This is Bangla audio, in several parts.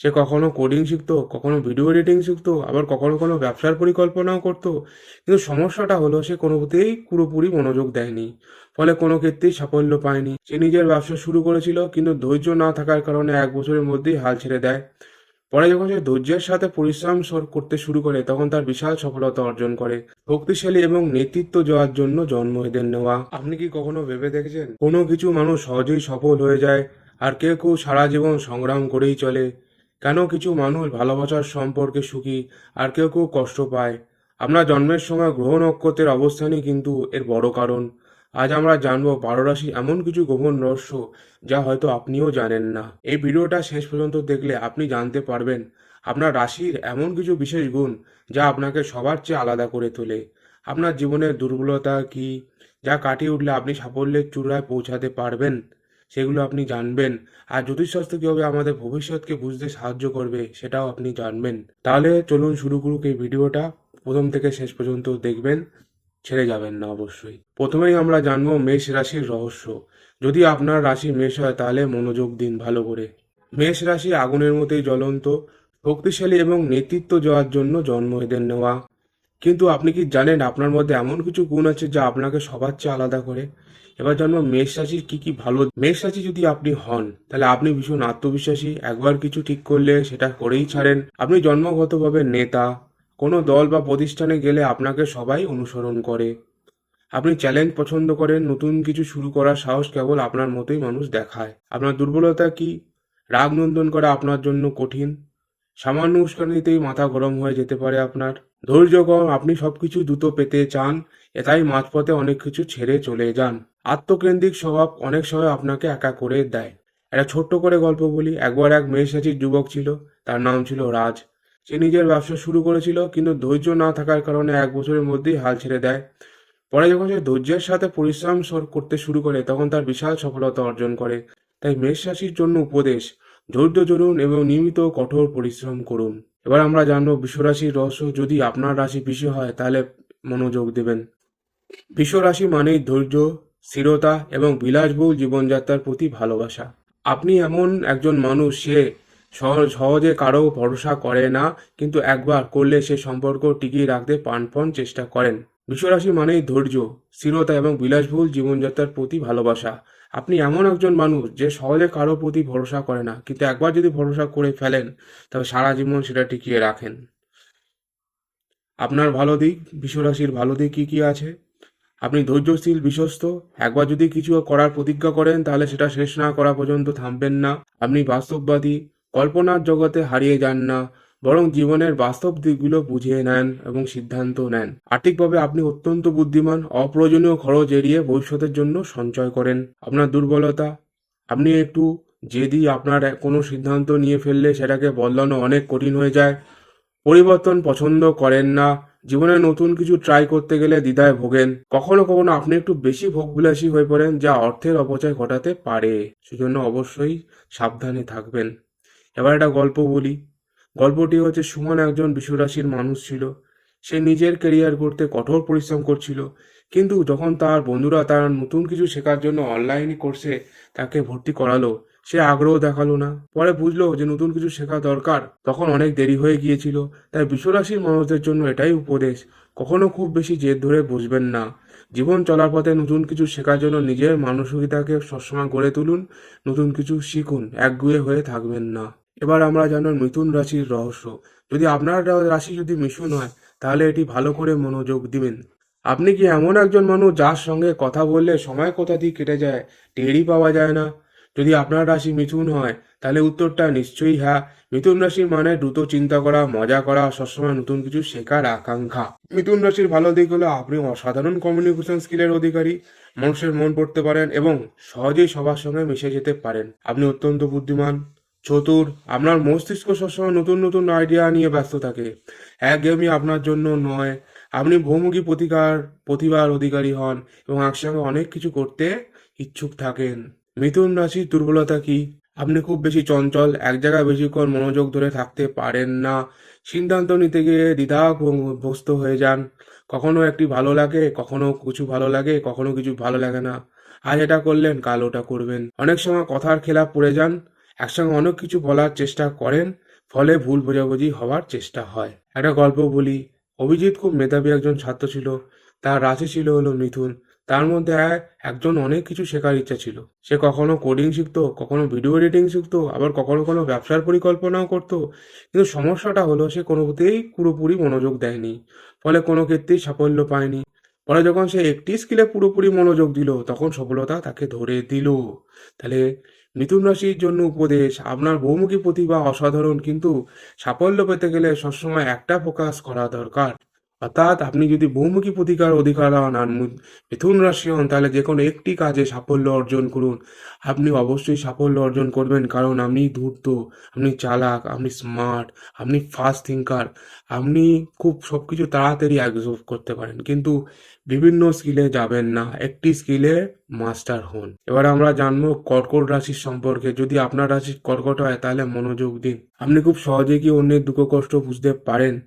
সে কখনো কোডিং শিখতো, কখনো ভিডিও এডিটিং শিখতো, আবার কখনো কোনো ব্যবসার পরিকল্পনাও করতো। কিন্তু সমস্যাটা হলো সে কোনোতেই পুরোপুরি মনোযোগ দেয়নি। ফলে কোনো ক্ষেত্রেই সাফল্য পায়নি। সে নিজের ব্যবসা শুরু করেছিল, কিন্তু ধৈর্য না থাকার কারণে এক বছরের মধ্যেই হাল ছেড়ে দেয়। পরে যখন সে ধৈর্যের সাথে পরিশ্রম করতে শুরু করে, তখন তার বিশাল সফলতা অর্জন করে। শক্তিশালী এবং নেতৃত্ব দেওয়ার জন্য জন্ম এদের নেওয়া। আপনি কি কখনো ভেবে দেখেছেন? কোনো কিছু মানুষ সহজেই সফল হয়ে যায়, আর কেউ কেউ সারা জীবন সংগ্রাম করেই চলে। কেন কিছু মানুষ ভালোবাসার সম্পর্কে সুখী আর কেউ কেউ কষ্ট পায়? আপনার জন্মের সময় গ্রহ নক্ষত্রের অবস্থানই কিন্তু এর বড় কারণ। আজ আমরা জানব বারো রাশি এমন কিছু গোপন রহস্য যা হয়তো আপনিও জানেন না। এই ভিডিওটা শেষ পর্যন্ত দেখলে আপনি জানতে পারবেন, আপনার রাশির এমন কিছু বিশেষ গুণ যা আপনাকে সবার চেয়ে আলাদা করে তোলে। আপনার জীবনের দুর্বলতা কি, যা কাটিয়ে উঠলে আপনি সাফল্যের চূড়ায় পৌঁছাতে পারবেন? সেগুলো আপনি জানবেন। আর জ্যোতিষশাস্ত্র কীভাবে আমাদের ভবিষ্যৎকে বুঝতে সাহায্য করবে, সেটাও আপনি জানবেন। তাহলে চলুন শুরু করুক এই ভিডিওটা। প্রথম থেকে শেষ পর্যন্ত দেখবেন, ছেড়ে যাবেন না অবশ্যই। প্রথমেই আমরা জানব মেষ রাশির রহস্য। যদি আপনার রাশি মেষ হয়, তাহলে মনোযোগ দিন ভালো করে। মেষ রাশি আগুনের মতোই জ্বলন্ত, শক্তিশালী এবং নেতৃত্ব দেওয়ার জন্য জন্ম এদের নেওয়া। কিন্তু আপনি কি জানেন আপনার মধ্যে এমন কিছু গুণ আছে যা আপনাকে সবার চেয়ে আলাদা করে? এবার জানব মেষ রাশির কি কি ভালো? মেষ রাশি যদি আপনি হন, তাহলে আপনি ভীষণ আত্মবিশ্বাসী। একবার কিছু ঠিক করলে সেটা করেই ছাড়েন। আপনি জন্মগতভাবে নেতা, কোনো দল বা প্রতিষ্ঠানে গেলে আপনাকে সবাই অনুসরণ করে। আপনি চ্যালেঞ্জ পছন্দ করেন, নতুন কিছু শুরু করার সাহস কেবল আপনার মতোই মানুষ দেখায়। আপনার দুর্বলতা কি? রাগ নন্দন করা আপনার জন্য কঠিন। সামান্য উস্কানিতেই মাথা গরম হয়ে যেতে পারে আপনার। ধৈর্য কম আপনি সবকিছু দ্রুত পেতে চান, এটাই মাঝপথে অনেক কিছু ছেড়ে চলে যান। আত্মকেন্দ্রিক স্বভাব অনেক সময় আপনাকে একা করে দেয়। একটা ছোট্ট করে গল্প বলি, একবার এক মেষরাশির যুবক ছিল, তার নাম ছিল রাজ। সে নিজের ব্যবসা শুরু করেছিল, কিন্তু ধৈর্য না থাকার কারণে এক বছরের মধ্যেই হাল ছেড়ে দেয়। পরে যখন সে ধৈর্যের সাথে পরিশ্রম করতে শুরু করে, তখন তার বিশাল সফলতা অর্জন করে। তাই মেষ রাশির জন্য উপদেশ, ধৈর্য ধরুন এবং নিয়মিত কঠোর পরিশ্রম করুন। এবার আমরা জানব বিশ্বরাশির রহস্য। যদি আপনার রাশি বিষ হয়, তাহলে মনোযোগ দেবেন। বিশ্বরাশি মানে মানেই ধৈর্য, স্থিরতা এবং বিলাসবহুল জীবনযাত্রার প্রতি ভালোবাসা। আপনি এমন একজন মানুষ, সে সহ- সহজে কারও ভরসা করে না, কিন্তু একবার করলে সে সম্পর্ক টিকিয়ে রাখতে প্রাণপণ চেষ্টা করেন। বিশ্বরাশি মানেই ধৈর্য, স্থিরতা এবং বিলাসবহুল জীবনযাত্রার প্রতি ভালোবাসা। আপনি এমন একজন মানুষ যে সহজে কারও প্রতি ভরসা করে না, কিন্তু একবার যদি ভরসা করে ফেলেন, তবে সারা জীবন সেটা টিকিয়ে রাখেন। আপনার ভালো দিক, বিশ্বরাশির ভালো দিক কি কি আছে? আপনি ধৈর্যশীল, বিশ্বস্ত, একবার যদি কিছু করার প্রতিজ্ঞা করেন, তাহলে সেটা শেষ না করা পর্যন্ত থামবেন না। আপনি বাস্তববাদী, কল্পনার জগতে হারিয়ে যান না। বরং জীবনের বাস্তব দিকগুলো বুঝিয়ে নেন এবং সিদ্ধান্ত নেন। আর্থিকভাবে আপনি অত্যন্ত বুদ্ধিমান, অপ্রয়োজনীয় খরচ এড়িয়ে ভবিষ্যতের জন্য সঞ্চয় করেন। আপনার দুর্বলতা, আপনি একটু জেদি আপনার কোনো সিদ্ধান্ত নিয়ে ফেললে সেটাকে বদলানো অনেক কঠিন হয়ে যায়। পরিবর্তন পছন্দ করেন না। জীবনে নতুন কিছু ট্রাই করতে গেলে দ্বিধায় ভোগেন। কখনো কখনো আপনি একটু বেশি ভোগবিলাসী হয়ে পড়েন, যা অর্থের অপচয় ঘটাতে পারে। সেজন্য অবশ্যই সাবধানে থাকবেন। এবার একটা গল্প বলি। গল্পটি হচ্ছে সুমন একজন বিশ্বরাশির মানুষ ছিল। সে নিজের কেরিয়ার করতে কঠোর পরিশ্রম করছিল, কিন্তু যখন তার বন্ধুরা তার নতুন কিছু শেখার জন্য অনলাইন কোর্সে তাকে ভর্তি করালো, সে আগ্রহ দেখাল না। পরে বুঝলো যে নতুন কিছু শেখা দরকার, তখন অনেক দেরি হয়ে গিয়েছিল। তাই বিশ্বরাশির মানুষদের জন্য এটাই উপদেশ, কখনো খুব বেশি জেদ ধরে বুঝবেন না। জীবন চলার পথে নতুন কিছু শেখার জন্য নিজের মানসিকতাকে সবসময় গড়ে তুলুন, নতুন কিছু শিখুন, একগুয়ে হয়ে থাকবেন না। এবার আমরা জানব মিথুন রাশির রহস্য। যদি আপনার রাশি যদি মিশুন হয়, তাহলে এটি ভালো করে মনোযোগ দিবেন। আপনি কি এমন একজন মানুষ যার সঙ্গে কথা বললে সময় কোথা দিয়ে কেটে যায়, টেরই পাওয়া যায় না? যদি আপনার রাশি মিথুন হয়, তাহলে উত্তরটা নিশ্চয়ই হ্যাঁ। মিথুন রাশি মানে দ্রুত চিন্তা করা, মজা করা, সবসময় নতুন কিছু শেখার আকাঙ্ক্ষা। মিথুন রাশির ভালো দিক হলো আপনি অসাধারণ কমিউনিকেশন স্কিলের অধিকারী, মানুষের মন পড়তে পারেন এবং সহজেই সবার সঙ্গে মিশে যেতে পারেন। আপনি অত্যন্ত বুদ্ধিমান। চতুর, আপনার মস্তিষ্ক সবসময় নতুন নতুন আইডিয়া নিয়ে ব্যস্ত থাকে। একঘেয়েমি আপনার জন্য নয়। আপনি বহুমুখী প্রতিকার, প্রতিভার অধিকারী হন এবং একসঙ্গে অনেক কিছু করতে ইচ্ছুক থাকেন। মিথুন রাশির দুর্বলতা কি? আপনি খুব বেশি চঞ্চল, এক জায়গায় বেশিক্ষণ মনোযোগ ধরে থাকতে পারেন না। সিদ্ধান্ত নিতে গিয়ে দ্বিধাগ্রস্ত হয়ে যান। কখনো একটি ভালো লাগে, কখনো কিছু ভালো লাগে, কখনো কিছু ভালো লাগে না। আজ এটা করলেন, কাল ওটা করবেন। অনেক সময় কথার খেলাপ পড়ে যান। একসঙ্গে অনেক কিছু বলার চেষ্টা করেন, ফলে ভুল বোঝাবুঝি হওয়ার চেষ্টা হয়। একটা গল্প বলি, অভিজিৎ খুব মেধাবী একজন ছাত্র ছিল, তার রাশি ছিল হলো মিথুন, তার মধ্যে একজন অনেক কিছু শেখার ইচ্ছা ছিল। সে কখনো কোডিং শিখতো, কখনো ভিডিও এডিটিং শিখতো, আবার কখনো কোনো ব্যবসার পরিকল্পনাও করতো, কিন্তু সমস্যাটা হলো সে কোনোতেই পুরোপুরি মনোযোগ দেয়নি, ফলে কোনো ক্ষেত্রেই সাফল্য পায়নি। পরে যখন সে একটি স্কিলে পুরোপুরি মনোযোগ দিল, তখন সফলতা তাকে ধরে দিল। তাহলে মিথুন রাশির জন্য উপদেশ, আপনার বহুমুখী প্রতিভা অসাধারণ, কিন্তু সাফল্য পেতে গেলে সবসময় একটা ফোকাস করা দরকার। অর্থাৎ আপনি যদি বহুমুখী প্রতিকার অধিকার হন আর মিথুন রাশি হন, তাহলে যে কোনো একটি কাজে সাফল্য অর্জন করুন। আপনি অবশ্যই সাফল্য অর্জন করবেন, কারণ আপনি ধূর্ত, আপনি চালাক, আপনি স্মার্ট আপনি ফাস্ট থিঙ্কার আপনি খুব সব কিছু তাড়াতাড়ি অ্যাবজর্ভ করতে পারেন। কিন্তু বিভিন্ন স্কিলে যাবেন না, একটি স্কিলে মাস্টার হন। এবার আমরা জানব কর্কট রাশির সম্পর্কে। যদি আপনার রাশি কর্কট হয়, তাহলে মনোযোগ দিন। আপনি খুব সহজে কি অন্যের দুঃখ কষ্ট বুঝতে পারেন?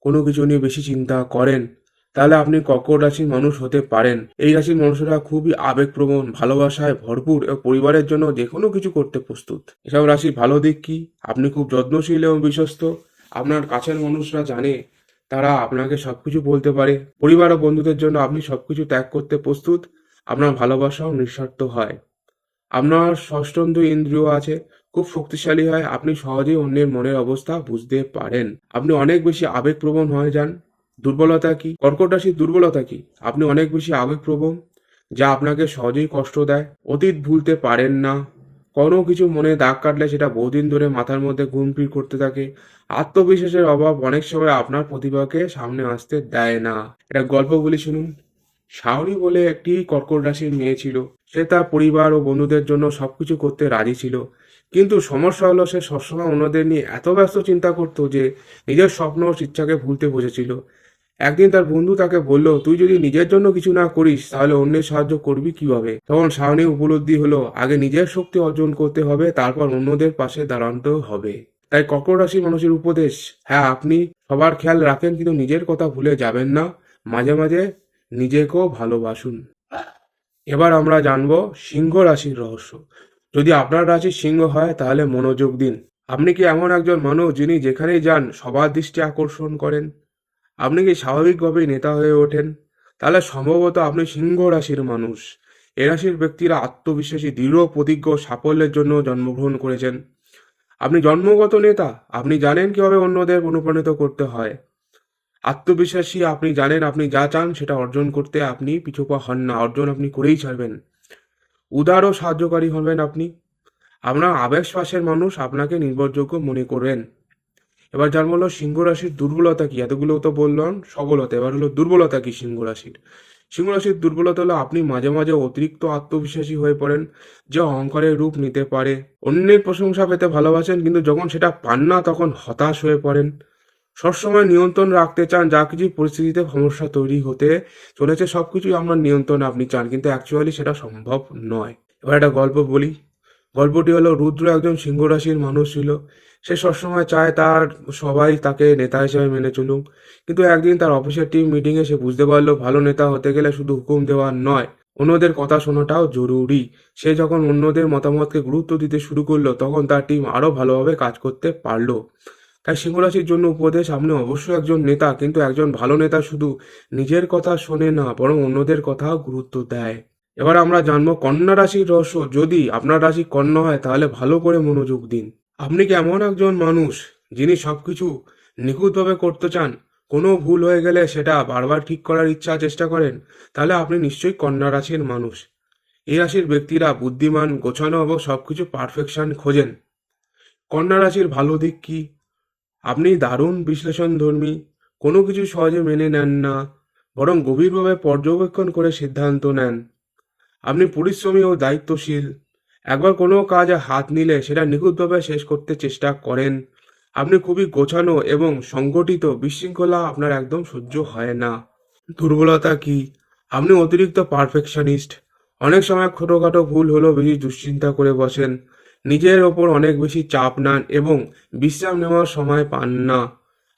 কোনো কিছু নিয়ে বেশি চিন্তা করেন? তাহলে আপনি কর্কট রাশির মানুষ হতে পারেন। এই রাশির মানুষরা খুবই আবেগপ্রবণ, ভালোবাসায় ভরপুর এবং পরিবারের জন্য যে কোনো কিছু করতে প্রস্তুত। এসব রাশির ভালো দিক কি? আপনি খুব যত্নশীল এবং বিশ্বস্ত। আপনার কাছের মানুষরা জানে তারা আপনাকে সবকিছু বলতে পারে। পরিবার ও বন্ধুদের জন্য আপনি সবকিছু ত্যাগ করতে প্রস্তুত। আপনার ভালোবাসাও নিঃস্বার্থ হয়। আপনার ষষ্ঠন্ত ইন্দ্রিয় আছে, খুব শক্তিশালী হয়, আপনি সহজেই অন্যের মনের অবস্থা বুঝতে পারেন। আপনি অনেক বেশি আবেগপ্রবণ হয়ে যান। দুর্বলতা কি? কর্কট রাশির দুর্বলতা কি? আপনি অনেক বেশি আবেগপ্রবণ, যা আপনাকে সহজেই কষ্ট দেয়। অতীত ভুলতে পারেন না। কোনো কিছু মনে দাগ কাটলে সেটা বহুদিন ধরে মাথার মধ্যে ঘুরপির করতে থাকে। আত্মবিশ্বাসের অভাব অনেক সময় আপনার প্রতিভাকে সামনে আসতে দেয় না। এটা গল্প বলি শুনুন। শাওরি বলে একটি কর্কট রাশির মেয়ে ছিল। সে তার পরিবার ও বন্ধুদের জন্য সবকিছু করতে রাজি ছিল। কিন্তু সমস্যা হলো সে সবসময় অন্যদের নিয়ে এত ব্যস্ত চিন্তা করতো যে নিজের স্বপ্ন ও ইচ্ছাকে ভুলতে বসেছিল। একদিন তার বন্ধু তাকে বলল, তুই যদি নিজের জন্য কিছু না করিস, তাহলে অন্যের সাহায্য করবি কীভাবে? তখন শাওনি উপলব্ধি হলো, আগে নিজের শক্তি অর্জন করতে হবে, তারপর অন্যদের পাশে দাঁড়াতে হবে। তাই কর্কট রাশির মানুষের উপদেশ হ্যাঁ আপনি সবার খেয়াল রাখেন, কিন্তু নিজের কথা ভুলে যাবেন না। মাঝে মাঝে নিজেকেও ভালোবাসুন। এবার আমরা জানব সিংহ রাশির রহস্য। যদি আপনার রাশি সিংহ হয়, তাহলে মনোযোগ দিন। আপনি কি এমন একজন মানুষ যিনি যেখানেই যান, সবার দৃষ্টি আকর্ষণ করেন? আপনি কি স্বাভাবিকভাবেই নেতা হয়ে ওঠেন? তাহলে সম্ভবত আপনি সিংহ রাশির মানুষ। এ রাশির ব্যক্তিরা আত্মবিশ্বাসী, দৃঢ়, প্রতিজ্ঞ, সাফল্যের জন্য জন্মগ্রহণ করেছেন। আপনি জন্মগত নেতা, আপনি জানেন কীভাবে অন্যদের অনুপ্রাণিত করতে হয়। আত্মবিশ্বাসী, আপনি জানেন আপনি যা চান সেটা অর্জন করতে আপনি পিছুপা হন না, অর্জন আপনি করেই ছাড়বেন। উদার ও সাহায্যকারী হবেন আপনি। আপনার আবেগ শ্বাসের মানুষ আপনাকে নির্ভরযোগ্য মনে করবেন। এবার যার হলো সিংহ রাশির দুর্বলতা কি? এতগুলো তো বললাম, সবলতা। এবার হলো দুর্বলতা কি সিংহ রাশির? সিংহ রাশির দুর্বলতা হলো আপনি মাঝে মাঝে অতিরিক্ত আত্মবিশ্বাসী হয়ে পড়েন, যে অহংকারের রূপ নিতে পারে। অন্যের প্রশংসা পেতে ভালোবাসেন, কিন্তু যখন সেটা পান না, তখন হতাশ হয়ে পড়েন। সবসময় নিয়ন্ত্রণ রাখতে চান, যা কিছু পরিস্থিতিতে সমস্যা তৈরি হতে চলেছে, সবকিছুই আপনার নিয়ন্ত্রণে আপনি চান, কিন্তু অ্যাকচুয়ালি সেটা সম্ভব নয়। এবার একটা গল্প বলি। গল্পটি হলো, রুদ্র একজন সিংহ রাশির মানুষ ছিল। সে সবসময় চায় তার সবাই তাকে নেতা হিসেবে মেনে চলুক। কিন্তু একদিন তার অফিসের টিম মিটিংয়ে সে বুঝতে পারল, ভালো নেতা হতে গেলে শুধু হুকুম দেওয়া নয়, অন্যদের কথা শোনাটাও জরুরি। সে যখন অন্যদের মতামতকে গুরুত্ব দিতে শুরু করল, তখন তার টিম আরও ভালোভাবে কাজ করতে পারল। তাই সিংহ রাশির জন্য উপদেশ আপনি অবশ্যই একজন নেতা, কিন্তু একজন ভালো নেতা শুধু নিজের কথা শোনে না, বরং অন্যদের কথাও গুরুত্ব দেয়। এবার আমরা জানব কন্যা রাশির রহস্য। যদি আপনার রাশি কন্যা হয়, তাহলে ভালো করে মনোযোগ দিন। আপনি কি এমন একজন মানুষ যিনি সবকিছু নিখুঁতভাবে করতে চান? কোনো ভুল হয়ে গেলে সেটা বারবার ঠিক করার ইচ্ছা, চেষ্টা করেন, তাহলে আপনি নিশ্চয়ই কন্যা রাশির মানুষ। এই রাশির ব্যক্তিরা বুদ্ধিমান, গোছানো এবং সবকিছু পারফেকশন খোঁজেন। কন্যা রাশির ভালো দিক কি? আপনি দারুণ বিশ্লেষণধর্মী কোনো কিছু সহজে মেনে নেন না, বরং গভীরভাবে পর্যবেক্ষণ করে সিদ্ধান্ত নেন। আপনি পরিশ্রমী ও দায়িত্বশীল একবার কোনো কাজে হাত নিলে সেটা নিখুঁতভাবে শেষ করতে চেষ্টা করেন। আপনি খুবই গোছানো এবং সংগঠিত বিশৃঙ্খলা আপনার একদম সহ্য হয় না। দুর্বলতা কি? আপনি অতিরিক্ত পারফেকশনিস্ট। অনেক সময় ছোটোখাটো ভুল হলেও বেশি দুশ্চিন্তা করে বসেন। নিজের ওপর অনেক বেশি চাপ নেন এবং বিশ্রাম নেওয়ার সময় পান না।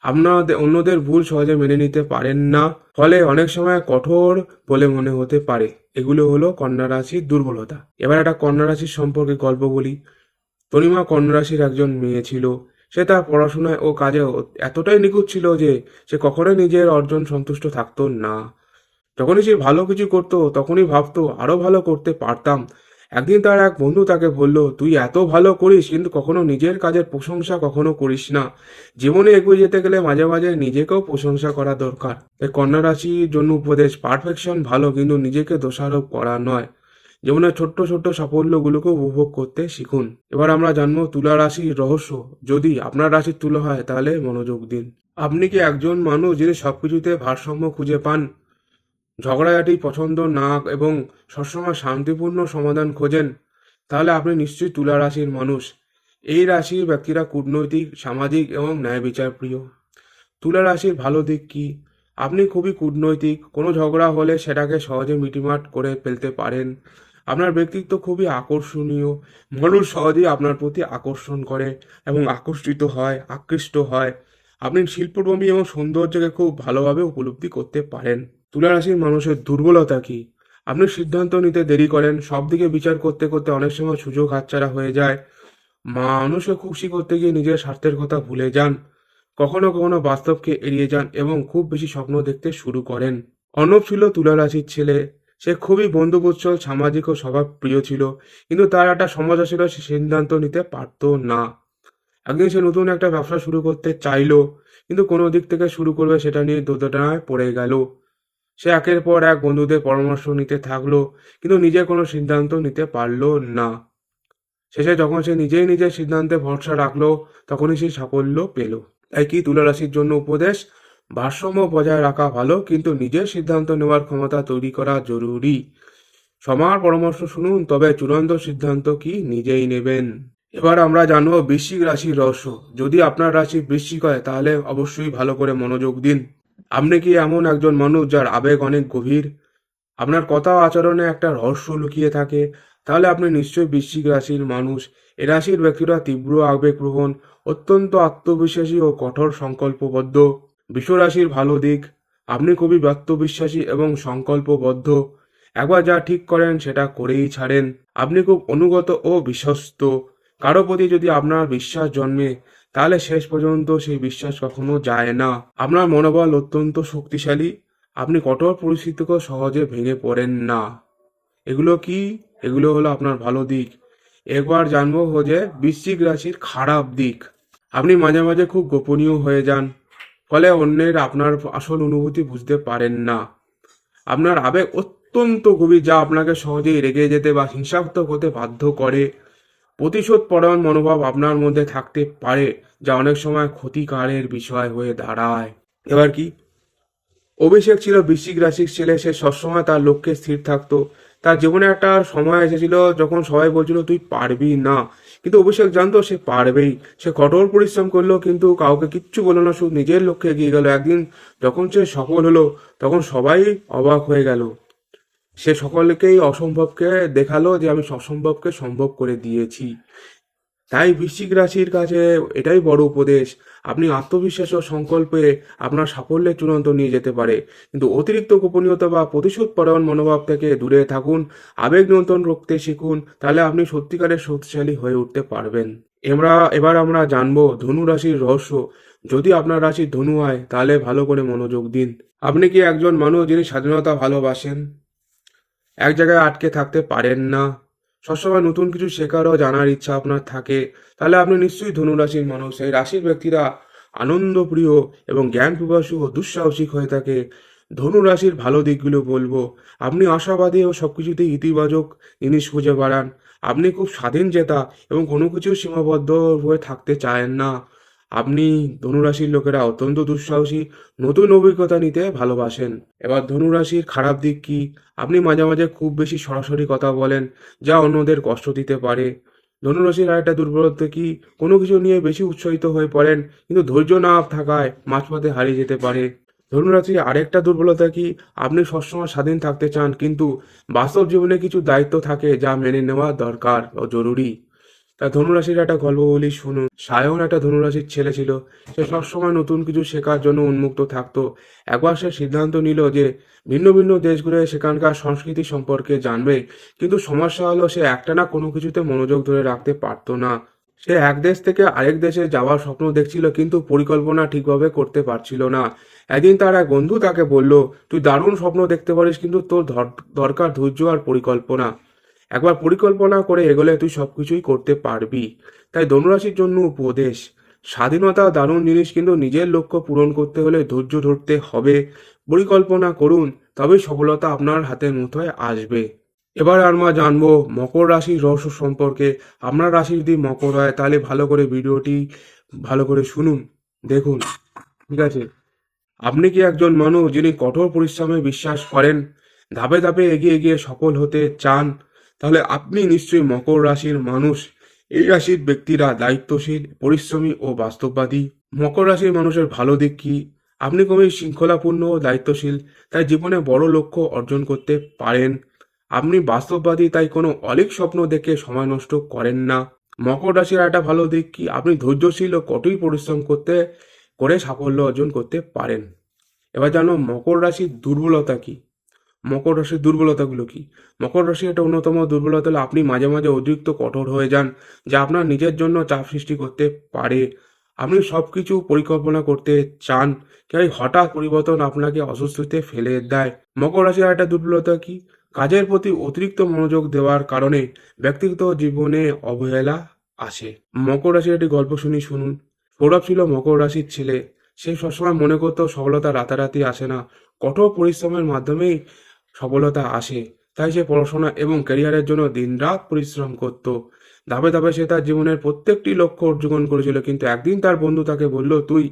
আপনাদের, অন্যদের ভুল সহজে মেনে নিতে পারেন না, ফলে অনেক সময় কঠোর বলে মনে হতে পারে। এগুলো হলো কন্যা রাশির দুর্বলতা। এবার একটা কন্যা রাশির সম্পর্কে গল্প বলি। তনিমা কন্যারাশির একজন মেয়ে ছিল। সে তার পড়াশোনায় ও কাজে এতটাই নিখুঁত ছিল যে সে কখনোই নিজের অর্জন সন্তুষ্ট থাকতো না। যখনই সে ভালো কিছু করতো, তখনই ভাবতো আরও ভালো করতে পারতাম। একদিন তার এক বন্ধু তাকে বলল, তুই এত ভালো করিস, কিন্তু কখনো নিজের কাজের প্রশংসা কখনো করিস না। জীবনে এগিয়ে যেতে গেলে মাঝে মাঝে নিজেকেও প্রশংসা করা দরকার। তাই কন্যা রাশির জন্য উপদেশ পারফেকশন ভালো, কিন্তু নিজেকে দোষারোপ করা নয়। জীবনের ছোট্ট ছোট্ট সাফল্যগুলোকে উপভোগ করতে শিখুন। এবার আমরা জানব তুলা রাশির রহস্য। যদি আপনার রাশির তুলা হয়, তাহলে মনোযোগ দিন। আপনি কি একজন মানুষ যিনি সবকিছুতে ভারসাম্য খুঁজে পান? ঝগড়াঝাটি পছন্দ না এবং সবসময় শান্তিপূর্ণ সমাধান খোঁজেন, তাহলে আপনি নিশ্চয়ই তুলা রাশির মানুষ। এই রাশির ব্যক্তিরা কূটনৈতিক, সামাজিক এবং ন্যায় বিচার প্রিয় তুলা রাশির ভালো দিক কি? আপনি খুবই কূটনৈতিক, কোনো ঝগড়া হলে সেটাকে সহজে মিটিমাট করে ফেলতে পারেন। আপনার ব্যক্তিত্ব খুবই আকর্ষণীয়। মানুষ সহজেই আপনার প্রতি আকর্ষণ করে এবং আকর্ষিত হয়, আকৃষ্ট হয়। আপনি শিল্পকর্মী এবং সৌন্দর্যকে খুব ভালোভাবে উপলব্ধি করতে পারেন। তুলা রাশির মানুষের দুর্বলতা কি? আপনি সিদ্ধান্ত নিতে দেরি করেন, সব দিকে বিচার করতে করতে অনেক সময় সুযোগ হাতছাড়া হয়ে যায়। মানুষকে খুশি করতে গিয়ে নিজের স্বার্থের কথা ভুলে যান। কখনো কখনো বাস্তবকে এড়িয়ে যান এবং খুব বেশি স্বপ্ন দেখতে শুরু করেন। অর্ণব ছিল তুলা রাশির ছেলে। সে খুবই বন্ধুবৎসল, সামাজিক ও স্বভাব প্রিয় ছিল। কিন্তু তার একটা সমস্যা ছিল, সে সিদ্ধান্ত নিতে পারতো না। একদিন সে নতুন একটা ব্যবসা শুরু করতে চাইলো, কিন্তু কোনো দিক থেকে শুরু করবে সেটা নিয়ে দোটানায় পড়ে গেল। সে একের পর এক বন্ধুদের পরামর্শ নিতে থাকল, কিন্তু নিজে কোনো সিদ্ধান্ত নিতে পারল না। শেষে যখন সে নিজেই নিজের সিদ্ধান্তে ভরসা রাখল, তখনই সে সাফল্য পেল। তাই কি তুলা রাশির জন্য উপদেশ? ভারসাম্য বজায় রাখা ভালো, কিন্তু নিজের সিদ্ধান্ত নেওয়ার ক্ষমতা তৈরি করা জরুরি। সবার পরামর্শ শুনুন, তবে চূড়ান্ত সিদ্ধান্ত কি নিজেই নেবেন। এবার আমরা জানব বৃশ্চিক রাশির রহস্য। যদি আপনার রাশি বৃশ্চিক হয়, তাহলে অবশ্যই ভালো করে মনোযোগ দিন। আপনি কি এমন একজন মানুষ যার আবেগ অনেক গভীর? আপনার কথা আচরণে একটা রহস্য লুকিয়ে থাকে। তাহলে আপনি নিশ্চয়ই বৃশ্চিক রাশির মানুষ। এ রাশির ব্যক্তিরা তীব্র আবেগপ্রবণ অত্যন্ত আত্মবিশ্বাসী ও কঠোর সংকল্পবদ্ধ। বিশ্ব রাশির ভালো দিক, আপনি খুবই আত্মবিশ্বাসী এবং সংকল্পবদ্ধ। একবার যা ঠিক করেন সেটা করেই ছাড়েন। আপনি খুব অনুগত ও বিশ্বস্ত। কারও প্রতি যদি আপনার বিশ্বাস জন্মে তাহলে শেষ পর্যন্ত সেই বিশ্বাস কখনো যায় না। আপনার মনোবল অত্যন্ত শক্তিশালী। আপনি কঠোর পরিস্থিতিকেও সহজে ভেঙে পড়েন না। এগুলো কি? এগুলো হলো আপনার ভালো দিক। একবার জানব যে বৃশ্চিক রাশির খারাপ দিক। আপনি মাঝে মাঝে খুব গোপনীয় হয়ে যান। ফলে অন্যের আপনার আসল অনুভূতি বুঝতে পারেন না। আপনার আবেগ অত্যন্ত গভীর, যা আপনাকে সহজেই রেগে যেতে বা হিংসাত্মক হতে বাধ্য করে। প্রতিশোধ পরায়ণ মনোভাব আপনার মধ্যে থাকতে পারে, যা অনেক সময় ক্ষতিকারের বিষয় হয়ে দাঁড়ায়। এবার কি? অভিষেক ছিল বৃশ্চিক রাশির ছেলে, সে সবসময় তার লক্ষ্যে স্থির থাকতো। তার জীবনে একটা সময় এসেছিল যখন সবাই বলছিল, তুই পারবি না। কিন্তু অভিষেক জানতো সে পারবেই। সে কঠোর পরিশ্রম করল, কিন্তু কাউকে কিচ্ছু বলল না, শুধু নিজের লক্ষ্যে এগিয়ে গেল। একদিন যখন সে সফল হলো, তখন সবাই অবাক হয়ে গেল। সে সকলকেই অসম্ভবকে দেখাল যে আমি অসম্ভবকে সম্ভব করে দিয়েছি। তাই বৃশ্চিক রাশির কাছে এটাই বড় উপদেশ। আপনি আত্মবিশ্বাস ও সংকল্পে আপনার সাফল্যের চূড়ান্ত নিয়ে যেতে পারে। কিন্তু অতিরিক্ত গোপনীয়তা বা প্রতিশোধ পরায়ণ মনোভাব থেকে দূরে থাকুন, আবেগ নিয়ন্ত্রণ রাখতে শিখুন, তাহলে আপনি সত্যিকারের শক্তিশালী হয়ে উঠতে পারবেন। আমরা এবার আমরা জানব ধনু রাশির রহস্য। যদি আপনার রাশি ধনু হয়, তাহলে ভালো করে মনোযোগ দিন। আপনি কি একজন মানুষ যিনি স্বাধীনতা ভালোবাসেন? এক জায়গায় আটকে থাকতে পারেন না। সবসময় নতুন কিছু শেখার ও জানার ইচ্ছা আপনার থাকে। তাহলে আপনি নিশ্চয়ই ধনুরাশির মানুষ। এই রাশির ব্যক্তিরা আনন্দপ্রিয় এবং জ্ঞান পিপাসু ও দুঃসাহসিক হয়ে থাকে। ধনু রাশির ভালো দিকগুলো বলব। আপনি আশাবাদী ও সবকিছুতেই ইতিবাচক জিনিস খুঁজে বেড়ান। আপনি খুব স্বাধীন জেতা এবং কোনো কিছু সীমাবদ্ধ হয়ে থাকতে চান না। আপনি ধনুরাশির লোকেরা অত্যন্ত দুঃসাহসী, নতুন অভিজ্ঞতা নিতে ভালোবাসেন। এবার ধনুরাশির খারাপ দিক কি? আপনি মাঝে মাঝে খুব বেশি সরাসরি কথা বলেন, যা অন্যদের কষ্ট দিতে পারে। ধনুরাশির আরেকটা দুর্বলতা কি? কোনো কিছু নিয়ে বেশি উৎসাহিত হয়ে পড়েন, কিন্তু ধৈর্য না থাকায় মাঝপথে হারিয়ে যেতে পারে। ধনুরাশির আরেকটা দুর্বলতা কি? আপনি সবসময় স্বাধীন থাকতে চান, কিন্তু বাস্তব জীবনে কিছু দায়িত্ব থাকে যা মেনে নেওয়া দরকার ও জরুরি। তা ধনুরাশির একটা গল্প বলি, শুনুন। সায়ন একটা ধনুরাশির ছেলে ছিল। সে সবসময় নতুন কিছু শেখার জন্য উন্মুক্ত থাকতো। একবার সে সিদ্ধান্ত নিল যে ভিন্ন ভিন্ন দেশ ঘুরে সেখানকার সংস্কৃতি সম্পর্কে জানবে, কিন্তু সমস্যা হলো সে একটানা কোনো কিছুতে মনোযোগ ধরে রাখতে পারতো না। সে এক দেশ থেকে আরেক দেশে যাওয়ার স্বপ্ন দেখছিল, কিন্তু পরিকল্পনা ঠিকভাবে করতে পারছিল না। একদিন তার এক বন্ধু তাকে বলল, তুই দারুণ স্বপ্ন দেখতে পারিস, কিন্তু তোর দরকার ধৈর্য আর পরিকল্পনা। একবার পরিকল্পনা করে এগোলে তুই সবকিছুই করতে পারবি। তাই ধনুরাশির জন্য উপদেশ। স্বাধীনতা দারুণ জিনিস, কিন্তু নিজের লক্ষ্য পূরণ করতে হলে ধৈর্য ধরতে হবে। পরিকল্পনা করুন তবেই সফলতা আপনার হাতের মুঠোয় আসবে। এবার আমরা জানব মকর রাশির রহস্য সম্পর্কে। আপনার রাশি যদি মকর হয়, তাহলে ভালো করে ভিডিওটি ভালো করে শুনুন, দেখুন, ঠিক আছে? আপনি কি একজন মানুষ যিনি কঠোর পরিশ্রমে বিশ্বাস করেন? ধাপে ধাপে এগিয়ে গিয়ে সফল হতে চান? তাহলে আপনি নিশ্চয়ই মকর রাশির মানুষ। এই রাশির ব্যক্তিরা দায়িত্বশীল, পরিশ্রমী ও বাস্তববাদী। মকর রাশির মানুষের ভালো দিক কি? আপনি খুবই শৃঙ্খলাপূর্ণ ও দায়িত্বশীল, তাই জীবনে বড় লক্ষ্য অর্জন করতে পারেন। আপনি বাস্তববাদী, তাই কোনো অলিক স্বপ্ন দেখে সময় নষ্ট করেন না। মকর রাশির একটা ভালো দিক কি? আপনি ধৈর্যশীল ও কঠোর পরিশ্রম করতে, করে সাফল্য অর্জন করতে পারেন। এবার জানো মকর রাশির দুর্বলতা কি? মকর রাশির দুর্বলতাগুলো কি? মকর রাশির একটা অন্যতম দুর্বলতা হলো আপনি মাঝে মাঝে অতিরিক্ত কঠোর হয়ে যান, যা আপনার নিজের জন্য চাপ সৃষ্টি করতে পারে। আপনি সব কিছু পরিকল্পনা করতে চান, তাই হঠাৎ পরিবর্তন আপনাকে অসুস্থতে ফেলে দেয়। মকর রাশির একটা দুর্বলতা কি? কাজের প্রতি অতিরিক্ত মনোযোগ দেওয়ার কারণে ব্যক্তিগত জীবনে অবহেলা আসে। মকর রাশির একটি গল্প শুনি, শুনুন। সৌরভ ছিল মকর রাশির ছেলে। সে সবসময় মনে করতো সফলতা রাতারাতি আসে না। কঠোর পরিশ্রমের মাধ্যমেই সফলতা আসে। তাই সে পড়াশোনা এবং ক্যারিয়ারের জন্য দিনরাত পরিশ্রম করত। ধাপে ধাপে সে তার জীবনের প্রত্যেকটি লক্ষ্য অর্জন করেছিল, কিন্তু একদিন তার বন্ধু তাকে বলল, তুই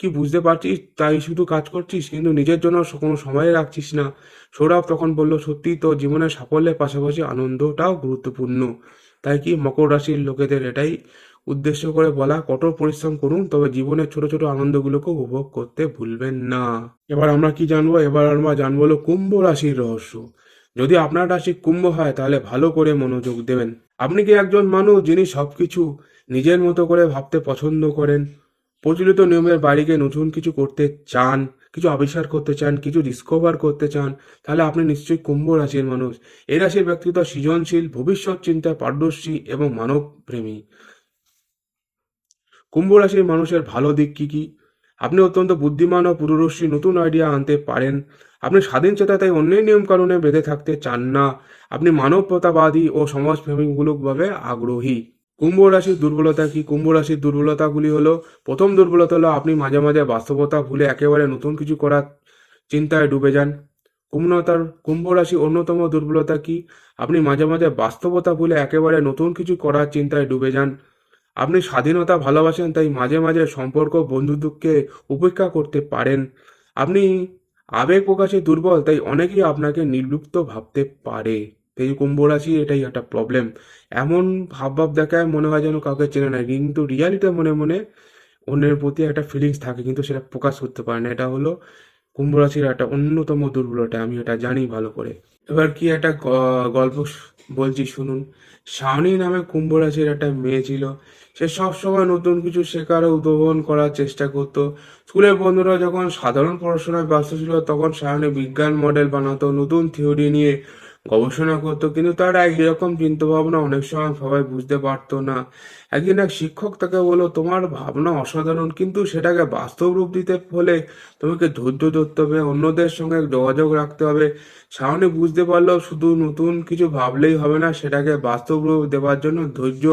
কি বুঝতে পারছিস? তাই শুধু কাজ করছিস? কিন্তু নিজের জন্য কোনো সময় রাখছিস না। সৌরভ তখন বলল, সত্যি তো জীবনের সাফল্যের পাশাপাশি আনন্দটাও গুরুত্বপূর্ণ। তাই কি মকর রাশির লোকেদের এটাই উদ্দেশ্য করে বলা, কঠোর পরিশ্রম করুন, তবে জীবনের ছোট ছোট আনন্দগুলোকে উপভোগ করতে ভুলবেন না। এবার আমরা কি জানব? এবার আমরা জানব হলো কুম্ভ রাশির রহস্য। যদি আপনার রাশি কুম্ভ হয়, তাহলে ভালো করে মনোযোগ দেবেন। আপনি কি একজন মানুষ যিনি সবকিছু নিজের মতো করে ভাবতে পছন্দ করেন? প্রচলিত নিয়মের বাড়িকে নতুন কিছু করতে চান, কিছু আবিষ্কার করতে চান, কিছু ডিসকভার করতে চান, তাহলে আপনি নিশ্চয়ই কুম্ভ রাশির মানুষ। এই রাশির ব্যক্তিত্ব সৃজনশীল, ভবিষ্যৎ চিন্তা পারদর্শী এবং মানব প্রেমী কুম্ভ রাশির মানুষের ভালো দিক কি কি? আপনি অত্যন্ত বুদ্ধিমান ও পুরুরস্বী নতুন আইডিয়া আনতে পারেন। আপনি স্বাধীন চেতা, তাই অন্যের নিয়ম কানুনে বেঁধে থাকতে চান না। আপনি মানবতাবাদী ও সমাজপ্রেমিকমূলকভাবে আগ্রহী। কুম্ভ রাশির দুর্বলতা কি? কুম্ভ রাশির দুর্বলতাগুলি হলো, প্রথম দুর্বলতা হলো আপনি মাঝে মাঝে বাস্তবতা ভুলে একেবারে নতুন কিছু করার চিন্তায় ডুবে যান। কুম্ভতার কুম্ভ রাশি অন্যতম দুর্বলতা কি? আপনি মাঝে মাঝে বাস্তবতা ভুলে একেবারে নতুন কিছু করার চিন্তায় ডুবে যান। আপনি স্বাধীনতা ভালোবাসেন, তাই মাঝে মাঝে সম্পর্ক, বন্ধুত্বকে উপেক্ষা করতে পারেন। আপনি আবেগ প্রকাশে দুর্বল, তাই অনেকেই আপনাকে নির্লুপ্ত ভাবতে পারে। এই কুম্ভ রাশি, এটাই একটা প্রবলেম এমন ভাব ভাব দেখায় মনে হয় যেন কাউকে চেনে না, কিন্তু রিয়ালিটি মনে মনে অন্যের প্রতি একটা ফিলিংস থাকে, কিন্তু সেটা প্রকাশ করতে পারে না। এটা হলো কুম্ভ রাশির একটা অন্যতম দুর্বলতা, আমি এটা জানি ভালো করে। এবার কি একটা গল্প বলছি, শুনুন। শাওনি নামে কুম্ভ রাশির একটা মেয়ে ছিল। সে সবসময় নতুন কিছু শেখার উদ্ভাবন করার চেষ্টা করত। স্কুলের বন্ধুরা যখন সাধারণ পড়াশোনায় ব্যস্ত ছিল, তখন শাওনি বিজ্ঞান মডেল বানাতো, নতুন থিওরি নিয়ে গবেষণা করতো। কিন্তু তার এরকম চিন্তা ভাবনা অনেক সময় সবাই বুঝতে পারতো না। একদিন এক শিক্ষক তাকে বলল, তোমার ভাবনা অসাধারণ, কিন্তু সেটাকে বাস্তব রূপ দিতে হলে তোমাকে ধৈর্য ধরতে হবে, অন্যদের সঙ্গে যোগাযোগ রাখতে হবে শাওনি বুঝতে পারল, শুধু নতুন কিছু ভাবলেই হবে না, সেটাকে বাস্তব রূপ দেওয়ার জন্য ধৈর্য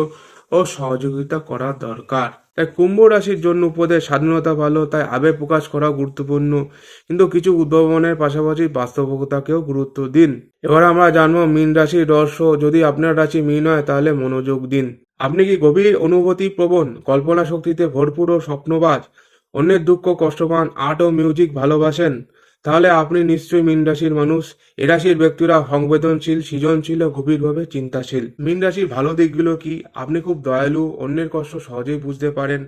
ও সহযোগিতা করা দরকার। তাই কুম্ভ রাশির জন্য উপদেশ স্বাধীনতা ভালো, তাই আবেগ প্রকাশ করা গুরুত্বপূর্ণ। কিন্তু কিছু উদ্ভাবনের পাশাপাশি বাস্তবতাকেও গুরুত্ব দিন। এবার আমরা জানব মীন রাশির রহস্য। যদি আপনার রাশি মীন হয়, তাহলে মনোযোগ দিন। আপনি কি গভীর অনুভূতি প্রবণ, কল্পনা শক্তিতে ভরপুর ও স্বপ্নবাজ? অন্যের দুঃখ, কষ্টবান আর্ট ও মিউজিক ভালোবাসেন? তাহলে আপনি নিশ্চয়ই মীন রাশির মানুষ। এ রাশির ব্যক্তিরা সংবেদনশীল, সৃজনশীল ও গভীরভাবে চিন্তাশীল। মীন রাশির ভালো দিকগুলো কি? আপনি খুব দয়ালু, অন্যের কষ্ট সহজেই বুঝতে পারেন।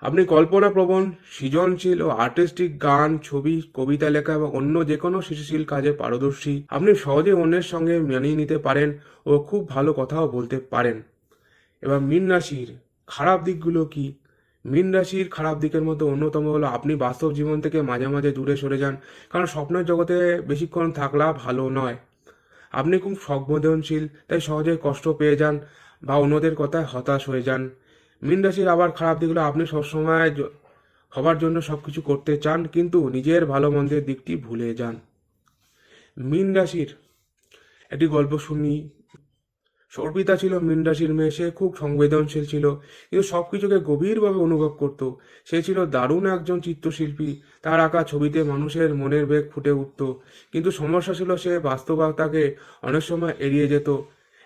আপনি কল্পনাপ্রবণ, সৃজনশীল ও আর্টিস্টিক গান, ছবি, কবিতা লেখা এবং অন্য যে কোনো সৃষ্টিশীল কাজে পারদর্শী। আপনি সহজে অন্যের সঙ্গে মানিয়ে নিতে পারেন ও খুব ভালো কথাও বলতে পারেন। এবার মীন রাশির খারাপ দিকগুলো কি? মীন রাশির খারাপ দিকের মধ্যে অন্যতম হলো আপনি বাস্তব জীবন থেকে মাঝে মাঝে দূরে সরে যান। কারণ স্বপ্নের জগতে বেশিক্ষণ থাকলা ভালো নয়। আপনি খুব সংবেদনশীল তাই সহজে কষ্ট পেয়ে যান বা অন্যদের কথায় হতাশ হয়ে যান। মীন রাশির আবার খারাপ দিকগুলো আপনি সবসময় সবার জন্য সবকিছু করতে চান, কিন্তু নিজের ভালো মন্দের দিকটি ভুলে যান। মীন রাশির একটি গল্প শুনি সর্বিতা ছিল মীন রাশির মেয়ে, সে খুব সংবেদনশীল ছিল, কিন্তু সবকিছুকে গভীরভাবে অনুভব করত। সে ছিল দারুণ একজন চিত্রশিল্পী। তার আঁকা ছবিতে মানুষের মনের বেগ ফুটে উঠত, কিন্তু সমস্যা ছিল সে বাস্তবতাকে অনেক সময় এড়িয়ে যেত।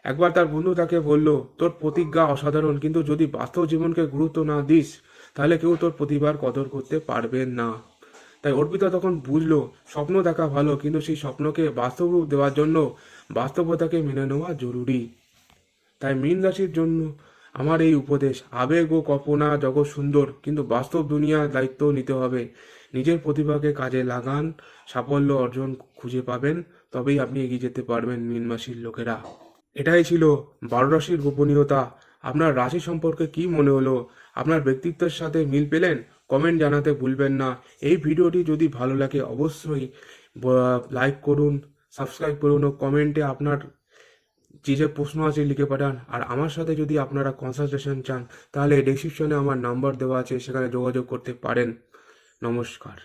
একবার তার বন্ধু তাকে বলল, তোর প্রতিজ্ঞা অসাধারণ, কিন্তু যদি বাস্তব জীবনকে গুরুত্ব না দিস, তাহলে কেউ তোর প্রতিভার কদর করতে পারবে না। তাই অর্পিতা তখন বুঝলো, স্বপ্ন দেখা ভালো, কিন্তু সেই স্বপ্নকে বাস্তব রূপ দেওয়ার জন্য বাস্তবতাকে মেনে নেওয়া জরুরি। তাই মীন রাশির জন্য আমার এই উপদেশ, আবেগ ও কল্পনা জগৎ সুন্দর, কিন্তু বাস্তব দুনিয়ার দায়িত্ব নিতে হবে। নিজের প্রতিভাকে কাজে লাগান, সাফল্য অর্জন খুঁজে পাবেন, তবেই আপনি এগিয়ে যেতে পারবেন মীন রাশির লোকেরা। এটাই ছিল বারো রাশির গোপনীয়তা। আপনার রাশি সম্পর্কে কি মনে হলো? আপনার ব্যক্তিত্বের সাথে মিল পেলেন? কমেন্ট জানাতে ভুলবেন না। এই ভিডিওটি যদি ভালো লাগে, অবশ্যই লাইক করুন সাবস্ক্রাইব করুন ও কমেন্টে আপনার যে যে প্রশ্ন আছে লিখে পাঠান। আর আমার সাথে যদি আপনারা কনসালটেশন চান, তাহলে ডিসক্রিপশনে আমার নাম্বার দেওয়া আছে, সেখানে যোগাযোগ করতে পারেন। নমস্কার।